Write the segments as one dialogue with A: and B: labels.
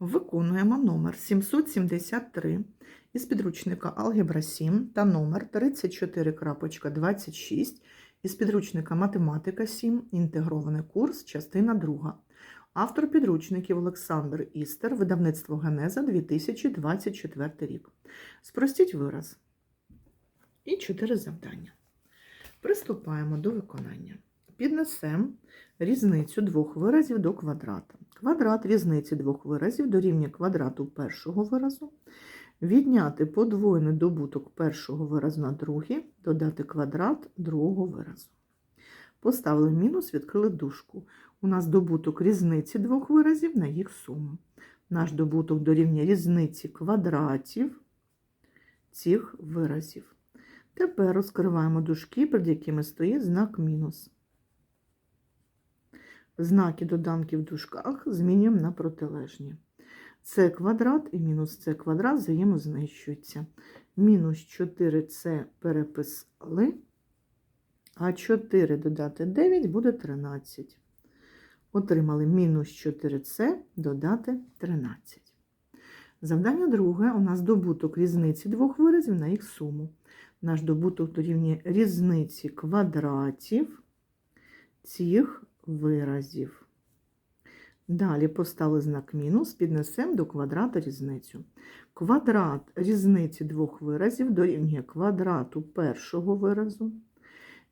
A: Виконуємо номер 773 із підручника Алгебра 7 та номер 34.26 із підручника Математика 7, інтегрований курс, частина 2. Автор підручників Олександр Істер, видавництво Генеза 2024 рік. Спростіть вираз. І чотири завдання. Приступаємо до виконання. Піднесемо різницю двох виразів до квадрата. Квадрат різниці двох виразів дорівнює квадрату першого виразу. Відняти подвоєний добуток першого виразу на другий, додати квадрат другого виразу. Поставили мінус, відкрили дужку. У нас добуток різниці двох виразів на їх суму. Наш добуток дорівнює різниці квадратів цих виразів. Тепер розкриваємо дужки, перед якими стоїть знак мінус. Знаки доданки в дужках змінюємо на протилежні. С квадрат і мінус С квадрат взаємознищуються. Мінус 4С переписали, а 4 додати 9 буде 13. Отримали мінус 4С додати 13. Завдання друге у нас добуток різниці двох виразів на їх суму. Наш добуток дорівнює різниці квадратів цих виразів. Далі поставили знак мінус, піднесемо до квадрата різницю. Квадрат різниці двох виразів дорівнює квадрату першого виразу.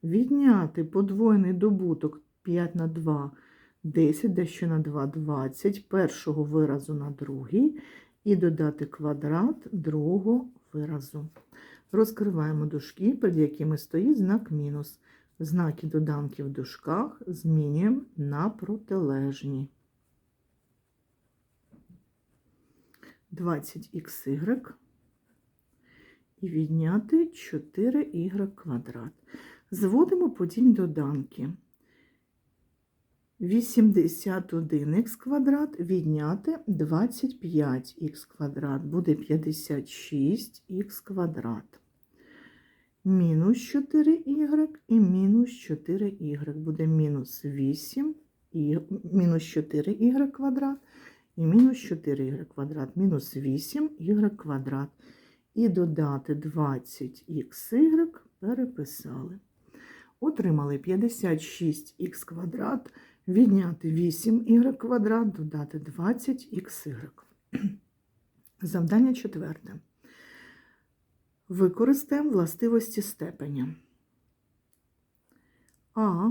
A: Відняти подвоєний добуток 5 на 2, 10, дещо на 2, 20, першого виразу на другий, і додати квадрат другого виразу. Розкриваємо дужки, перед якими стоїть знак мінус. Знаки доданки в дужках змінюємо на протилежні. 20xy і відняти 4y квадрат. Зводимо подібні доданки. 81х квадрат відняти 25х квадрат буде 56х квадрат. Мінус 4y і мінус 4y буде мінус 8 і мінус 4y квадрат і мінус 4y квадрат, мінус 8y квадрат. І додати 20xy переписали. Отримали 56х квадрат, відняти 8y квадрат, додати 20xy. Завдання четверте. Використаємо властивості степеня. А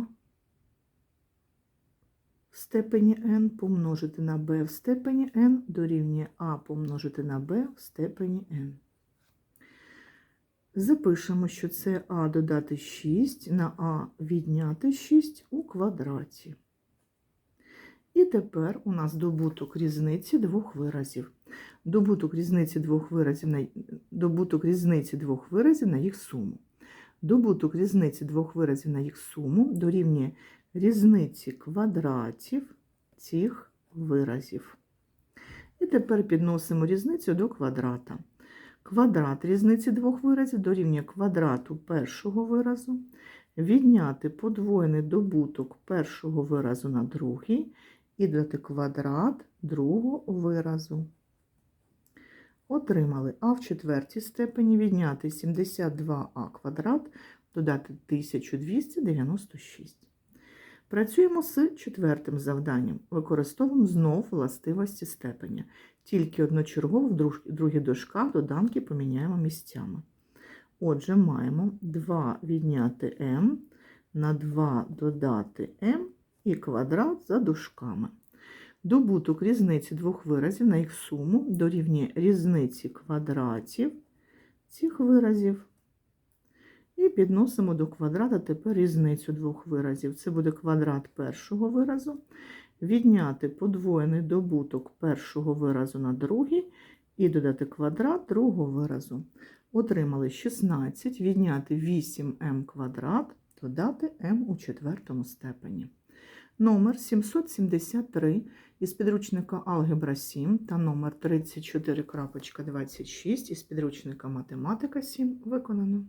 A: в степені n помножити на b в степені n дорівнює а помножити на b в степені n. Запишемо, що це а додати 6 на а відняти 6 у квадраті. І тепер у нас добуток різниці двох виразів. Добуток різниці двох виразів на добуток різниці двох виразів на їх суму. Добуток різниці двох виразів на їх суму дорівнює різниці квадратів цих виразів. І тепер підносимо різницю до квадрата. Квадрат різниці двох виразів дорівнює квадрату першого виразу, відняти подвоєний добуток першого виразу на другий і додати квадрат другого виразу. Отримали а в четвертій степені відняти 72а квадрат, додати 1296. Працюємо з четвертим завданням. Використовуємо знов властивості степеня. Тільки одночергово в другій дошках доданки поміняємо місцями. Отже, маємо 2 відняти m на 2 додати m і квадрат за дужками. Добуток різниці двох виразів на їх суму дорівнює різниці квадратів цих виразів. І підносимо до квадрата тепер різницю двох виразів. Це буде квадрат першого виразу, відняти подвоєний добуток першого виразу на другий і додати квадрат другого виразу. Отримали 16, відняти 8m квадрат, додати m у четвертому степені. Номер 773 із підручника Алгебра 7 та номер 34.26 із підручника Математика 7 виконано.